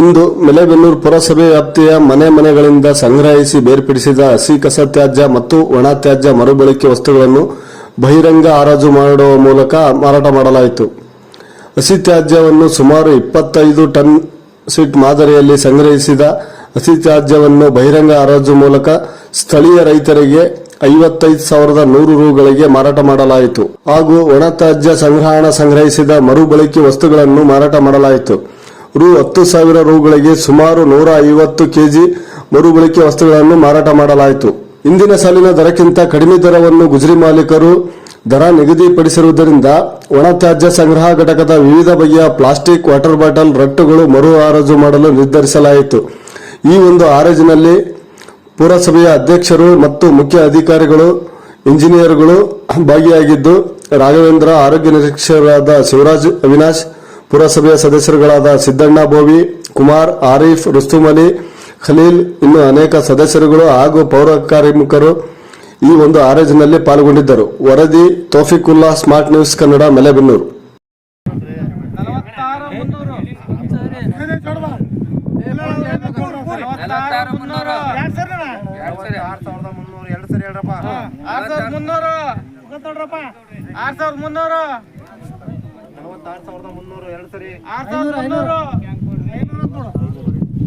ಇಂದು ಮೆಲೆಬೆನ್ನೂರು ಪುರಸಭೆ ವ್ಯಾಪ್ತಿಯ ಮನೆ ಮನೆಗಳಿಂದ ಸಂಗ್ರಹಿಸಿ ಬೇರ್ಪಡಿಸಿದ ಹಸಿ ಕಸ ತ್ಯಾಜ್ಯ ಮತ್ತು ಒಣ ತ್ಯಾಜ್ಯ ಮರುಬಳಕೆ ವಸ್ತುಗಳನ್ನು ಬಹಿರಂಗ ಹರಾಜು ಮಾಡುವ ಮೂಲಕ ಮಾರಾಟ ಮಾಡಲಾಯಿತು. ಹಸಿ ತ್ಯಾಜ್ಯವನ್ನು ಸುಮಾರು ಇಪ್ಪತ್ತೈದು ಟನ್ ಸೀಟ್ ಮಾದರಿಯಲ್ಲಿ ಸಂಗ್ರಹಿಸಿದ ಹಸಿ ತ್ಯಾಜ್ಯವನ್ನು ಬಹಿರಂಗ ಹರಾಜು ಮೂಲಕ ಸ್ಥಳೀಯ ರೈತರಿಗೆ ಐವತ್ತೈದು ಸಾವಿರದ ನೂರು ರುಗಳಿಗೆ ಮಾರಾಟ ಮಾಡಲಾಯಿತು. ಹಾಗೂ ಒಣ ತ್ಯಾಜ್ಯ ಸಂಗ್ರಹಣಾ ಸಂಗ್ರಹಿಸಿದ ಮರುಬಳಕೆ ವಸ್ತುಗಳನ್ನು ಮಾರಾಟ ಮಾಡಲಾಯಿತು. ರು ಹತ್ತು ಸಾವಿರ ರುಗಳಿಗೆ ಸುಮಾರು ನೂರ ಐವತ್ತು ಕೆಜಿ ಮರುಬಳಕೆ ವಸ್ತುಗಳನ್ನು ಮಾರಾಟ ಮಾಡಲಾಯಿತು. ಇಂದಿನ ಸಾಲಿನ ದರಕ್ಕಿಂತ ಕಡಿಮೆ ದರವನ್ನು ಗುಜರಿ ಮಾಲೀಕರು ದರ ನಿಗದಿಪಡಿಸಿರುವುದರಿಂದ ಒಣ ತ್ಯಾಜ್ಯ ಸಂಗ್ರಹ ಘಟಕದ ವಿವಿಧ ಬಗೆಯ ಪ್ಲಾಸ್ಟಿಕ್ ವಾಟರ್ ಬಾಟಲ್ ರಟ್ಟುಗಳು ಮರು ಹರಾಜು ಮಾಡಲು ನಿರ್ಧರಿಸಲಾಯಿತು. ಈ ಒಂದು ಹರಾಜಿನಲ್ಲಿ ಪುರಸಭೆಯ ಅಧ್ಯಕ್ಷರು ಮತ್ತು ಮುಖ್ಯ ಅಧಿಕಾರಿಗಳು, ಇಂಜಿನಿಯರ್ಗಳು ಭಾಗಿಯಾಗಿದ್ದು, ರಾಘವೇಂದ್ರ ಆರೋಗ್ಯ ನಿರೀಕ್ಷಕರಾದ ಶಿವರಾಜ್ ಅವಿನಾಶ್, ಪುರಸಭೆಯ ಸದಸ್ಯರುಗಳಾದ ಸಿದ್ದಣ್ಣ ಬೋವಿ, ಕುಮಾರ್, ಆರೀಫ್ ರುಸ್ತುಮಲಿ ಖಲೀಲ್ ಇನ್ನು ಅನೇಕ ಸದಸ್ಯರುಗಳು ಹಾಗೂ ಪೌರ ಕಾರ್ಮಿಕರು ಈ ಒಂದು ಆರೇಜಿನಲ್ಲಿ ಪಾಲ್ಗೊಂಡಿದ್ದರು. ವರದಿ, ತೋಫಿಕುಲ್ಲಾ, ಸ್ಮಾರ್ಟ್ ನ್ಯೂಸ್ ಕನ್ನಡ, ಮೆಲೆಬೆನ್ನೂರು ನಲವತ್ತಾರು ಮುನ್ನೂರು ನಲವತ್ತಾರು ಮುನ್ನೂರು ಎರಡ್ ಸರಿ. ಆರು ಸಾವಿರದ ಮುನ್ನೂರು ಎರಡು ಸರಿ ಹೇಳ್ರಪ್ಪ ಆರ್ ಸಾವಿರದ ಮುನ್ನೂರು ಗೊತ್ತೋಡ್ರಪ್ಪ ಆರ್ ಸಾವಿರದ ಮುನ್ನೂರು ನಲವತ್ತಾರು ಸಾವಿರದ ಮುನ್ನೂರು ಎರಡು ಸರಿ ಆರ್ ಸಾವಿರದ ಮುನ್ನೂರು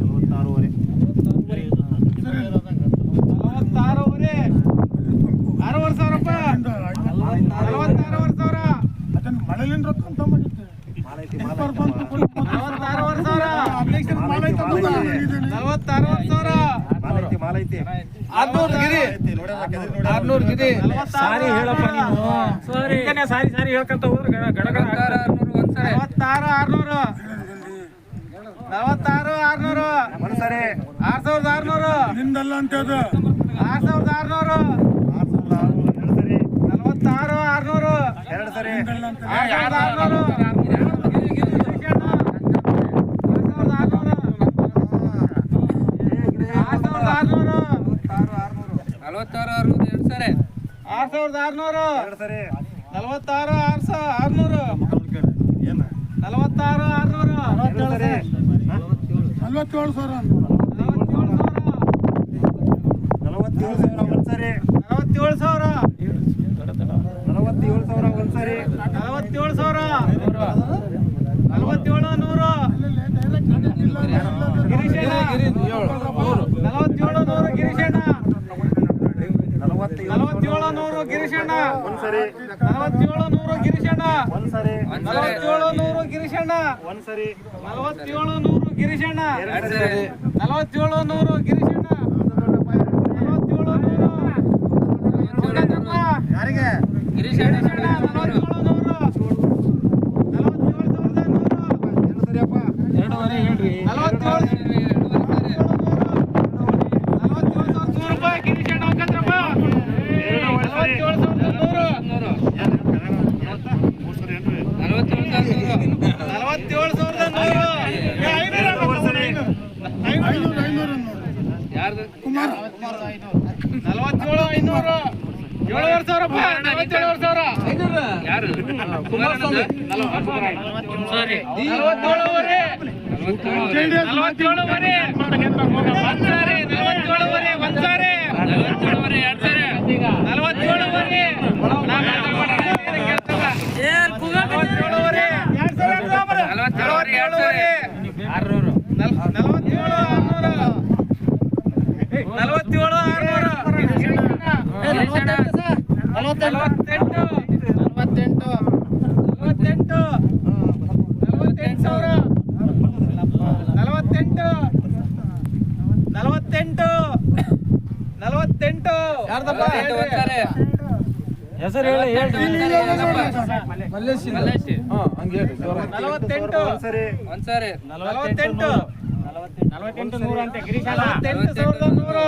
ನಲವತ್ತಾರೂವರೆ ನಲವತ್ತಾರೂವರೆ ಆರೂವರೆ ಸಾವಿರಪ್ಪ ನಲವತ್ತಾರೂವರೆ ಸಾವಿರ ಅದನ್ನ ಮಾಲ್ ಐತಿ ಮಾಲ್ ಐತಿ ಆರ್ನೂರು ಗಿರಿ ಸಾರಿ ಹೇಳಪ್ಪ ನೀನು. ಸಾರಿ. ಸಾರಿ ಸಾರಿ ಹೇಳ್ಕೊಂತ ಹೋದ್ರೆ ಗಡ- ಗಡಗಡ. ನಲವತ್ತಾರು ಆರ್ನೂರು ನಲವತ್ತಾರು ಆರ್ನೂರು ಒಂದ್ ಸರಿ. ಆರ್ ಸಾವಿರದ ಆರ್ನೂರು. ಆರ್ ಸಾವಿರದ ಆರ್ನೂರು. ಆರು ಸಾವಿರದ ಆರುನೂರು. ನಲವತ್ತಾರು ಆರ್ನೂರು ಎರಡು ಸರಿ. ಆರ್ನೂರು ಆರ್ ಸಾವಿರದ ಆರ್ನೂರು ನಲವತ್ತಾರು ಸರಿ ಆರ್ ಸಾವಿರದ ಆರ್ನೂರು. ಎರಡು ಸರಿ. ನಲವತ್ತಾರು ಆರ್ ಸಾವಿರ ಆರ್ನೂರು. ನಲವತ್ತಾರು ಆರ್ನೂರು. ನಲವತ್ತೇಳು ಸಾವಿರ ನಲವತ್ತೇಳು ಸಾವಿರ. ಒಂದ್ಸರಿ ನಲವತ್ತೇಳು ಸಾವಿರ. ನಲವತ್ತೇಳು ಸಾವಿರ ಒಂದ್ ಸರಿ. ನಲವತ್ತೇಳು ಸಾವಿರ ನಲವತ್ತೇಳು ನೂರು ಗಿರೀಶಣ್ಣ ನಲವತ್ತೇಳು ನೂರು ಗಿರೀಶಣ್ಣ ನಲವತ್ತೇಳು ನೂರು ಗಿರೀಶಣ್ಣ. ಒಂದ್ ಸರಿ ನಲವತ್ತೇಳು ನೂರು ಗಿರೀಶಣ್ಣ. ನಲವತ್ತೇಳು ನೂರು ಗಿರೀಶಣ್ಣ. ಒಂದ್ ಸರಿ ನಲವತ್ತೇಳು ನೂರು ಗಿರೀಶಣ್ಣ. ನಲವತ್ತೇಳು ನೂರು ಗಿರೀಶಣ್ಣ. ನಲವತ್ತೇಳು ನೂರು. ಯಾರಿಗೆ? ಗಿರೀಶಣ್ಣ ನಲವತ್ತೇಳು ನೂರು ನಲವತ್ತೇಳು ಸಾವಿರದ ನೂರು ಎರಡು ಸರಿಯಪ್ಪ ಎರಡೂವರೆ ಹೇಳ್ರಿ ನಲವತ್ತೇಳು ನಲವತ್ತೇಳು ಸಾವಿರದ ನೂರು ರೂಪಾಯಿ ಗಿರೀಶಣ್ಣ ಮುಖಂಡಪ್ಪ. ನಲವತ್ತೇಳು ಸಾವಿರದ ನೂರು ನಲವತ್ತೇಳು ಸಾವಿರದ ನೂರು ಏ, ಐನೂರು ಐನೂರು. ನಲವತ್ತೇಳು ಐನೂರು. ಏಳುವರೆ ಸಾವಿರಪ್ಪ ನಲವತ್ತೇಳುವರೆ ಸಾವಿರ. ನಲವತ್ತೇಳುವರೆ. ನಲವತ್ತೇಳುವರೆ ನಲವತ್ತೇಳುವರೆ. ಒಂದ್ ಸಾರಿ ನಲವತ್ತೇಳುವರೆ ಎರಡ್ ಸಾರಿ ನಲವತ್ತೇಳುವರೆ ನಾ ಮಾತಾಡ್ಬೇಡ, ಏನು ಕೇಳ್ತಲ್ಲ. ನಲವತ್ತೇಳುವರೆ ಎರಡ್ ಸಾರಿ ಅಂತ ಅಂಬ್ರೆ. ನಲವತ್ತೇಳುವರೆ ನಲ್- ನಲವತ್ತೇಳು ಆರ್ನೂರು ನಲವತ್ತೇಳು ಆರ್ನೂರು ನಲವತ್ತೆಂಟು. ನಲವತ್ತೆಂಟು. ನಲವತ್ತೆಂಟು. ನಲವತ್ತೆಂಟು ಸಾವಿರ. ನಲವತ್ತೆಂಟು. ನಲವತ್ತೆಂಟು. ನಲವತ್ತೆಂಟು. ಹೆಸರು ಹೇಳಿ. ನಲವತ್ತೆಂಟು. ನಲವತ್ತೆಂಟು. ನಲವತ್ತೆಂಟು. ನೂರ ಅಂತ ಗಿರೀಶ್ ನಲವತ್ತೆಂಟು ಸಾವಿರದ ನೂರು.